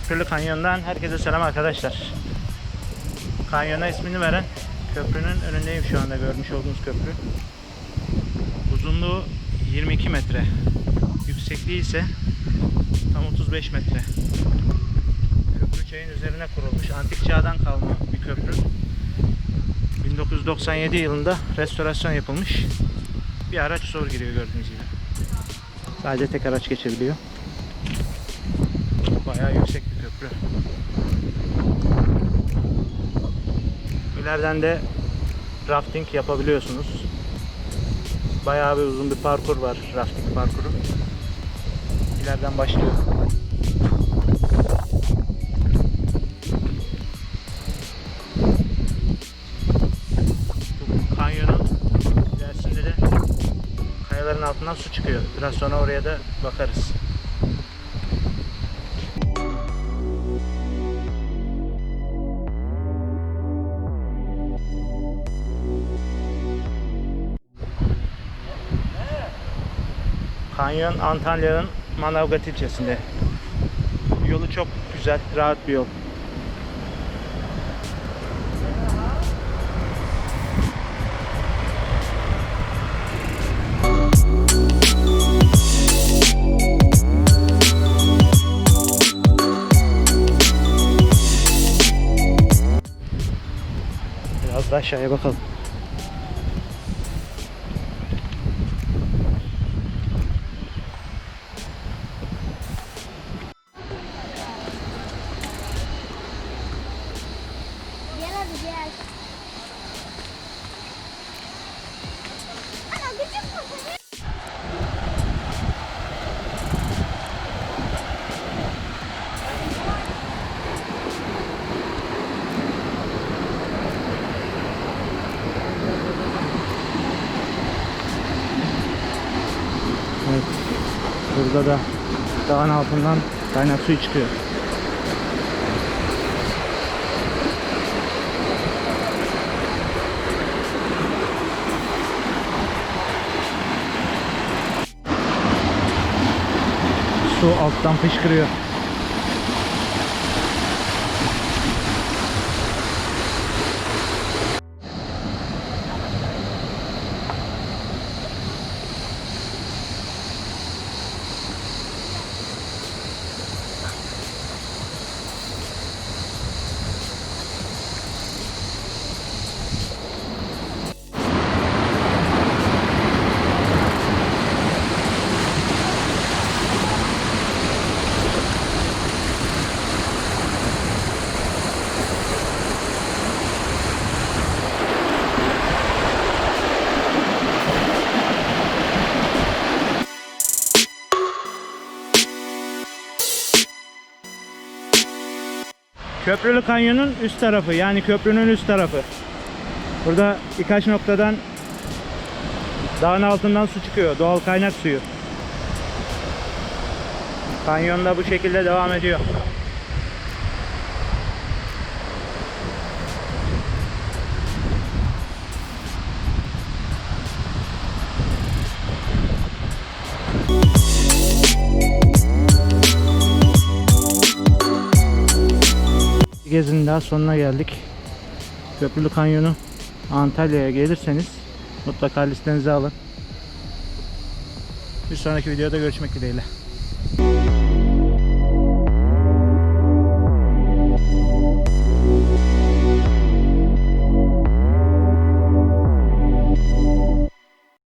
Köprülü Kanyon'dan herkese selam arkadaşlar. Kanyona ismini veren köprünün önündeyim şu anda görmüş olduğunuz köprü. Uzunluğu 22 metre. Yüksekliği ise tam 35 metre. Köprü çayın üzerine kurulmuş. Antik çağdan kalma bir köprü. 1997 yılında restorasyon yapılmış. Bir araç zor giriyor gördüğünüz gibi. Sadece tek araç geçebiliyor. Bayağı yüksek bir köprü. İleriden de rafting yapabiliyorsunuz. Bayağı bir uzun bir parkur var rafting parkuru. İleriden başlıyor. Kanyonun ilerisinde de kayaların altından su çıkıyor. Biraz sonra oraya da bakarız. Kanyon Antalya'nın Manavgat ilçesinde. Yolu çok güzel, rahat bir yol. Biraz da aşağıya bakalım. Burada da dağın altından kaynak suyu çıkıyor. Su alttan fışkırıyor. Köprülü Kanyon'un üst tarafı yani köprünün üst tarafı. Burada birkaç noktadan dağın altından su çıkıyor. Doğal kaynak suyu. Kanyonda bu şekilde devam ediyor. Gezinin daha sonuna geldik. Köprülü Kanyonu Antalya'ya gelirseniz mutlaka listenize alın. Bir sonraki videoda görüşmek dileğiyle.